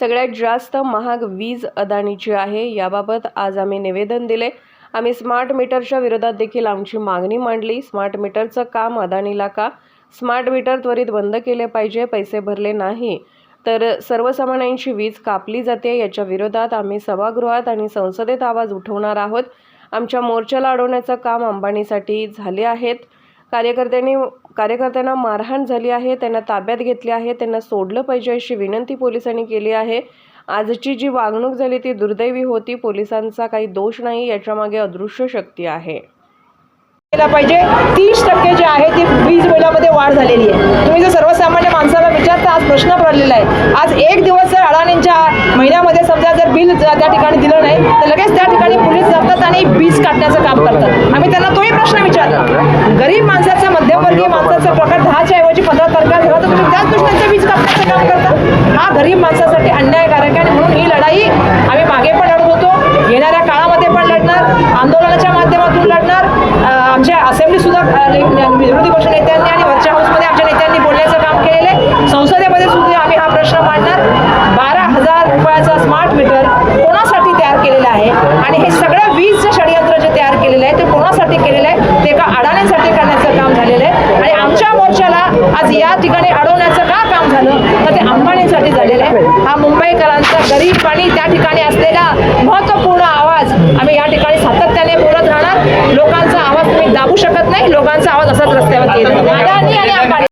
सगळ्यात जास्त महाग वीज अदानीची आहे. याबाबत आज आम्ही निवेदन दिले. आम्ही स्मार्ट मीटरच्या विरोधात देखील आमची मागणी मांडली. स्मार्ट मीटरचं काम अदानीला का? स्मार्ट मीटर त्वरित बंद केले पाहिजे पैसे भरले नाही. तर सर्वसामान्यांची वीज कापली जाते. याच्या विरोधात आम्ही सभागृहात आणि संसदेत आवाज उठवणार आहोत. आमच्या मोर्चाला अडवण्याचं काम अंबानीसाठी झाले आहेत. कार्यकर्त्यांनी कार्यकर्त्यांना मारहाण झाली आहे त्यांना ताब्यात घेतले आहे त्यांना सोडलं पाहिजे अशी विनंती पोलिसांनी केली आहे. आजची जी वागणूक झाली ती दुर्दैवी होती. पोलिसांचा काही दोष नाही याच्यामागे अदृश्य शक्ती आहे. केला पाहिजे. तीस टक्के जे आहे ती वीज बिलामध्ये वाढ झालेली आहे. तुम्ही जर सर्वसामान्य माणसाला विचारता आज प्रश्न पडलेला आहे. आज एक दिवस जर अडाणींच्या महिन्यामध्ये समजा जर बिल त्या ठिकाणी दिलं नाही तर लगेच त्या ठिकाणी पोलीस आणि वीज काढण्याचं काम करतात. आम्ही त्यांना तोही प्रश्न विचारला. गरीब माणसाचा मध्यमवर्गीय माणसाचा पगार दहाच्या ऐवजी पंधरा तारखेला झाला तर तुम्ही त्याच दृष्टीचं वीज काढण्याचं काम करता. हा गरीब माणसासाठी अन्यायकारक आहे आणि म्हणून ही लढाई आम्ही मागे पण लढत होतो. येणाऱ्या काळामध्ये पण लढणार आंदोलनाच्या माध्यमातून लढणार. आमच्या असेंब्ली सुद्धा विरोधी पक्ष नेत्यांनी आणि वरच्या हाऊसमध्ये आमच्या नेत्यांनी बोलण्याचं काम केलेलं आहे. संसदेमध्ये सुद्धा आम्ही हा प्रश्न मांडणार. बारा हजार रुपयाचा स्मार्ट मीटर कोणासाठी तयार केलेला आहे आणि हे सगळं वीजचं षडयंत्र जे तयार केलेलं आहे ते कोणासाठी केलेलं आहे ते एका अडाण्यांसाठी करण्याचं काम झालेलं आहे आणि आमच्या मोर्चाला आज या ठिकाणी अडवण्याचं का काम झालं? तर ते अंबानीसाठी झालेलं आहे. हा मुंबईकरांचा गरीब आणि त्या ठिकाणी असलेला महत्त्वपूर्ण आवाज आम्ही या ठिकाणी सातत्याने बोलत राहणार. लोकांचा आवाज तुम्ही दाबू शकत नाही. लोकांचा आवाज असाच रस्त्यावर येईल. आणि अंबानी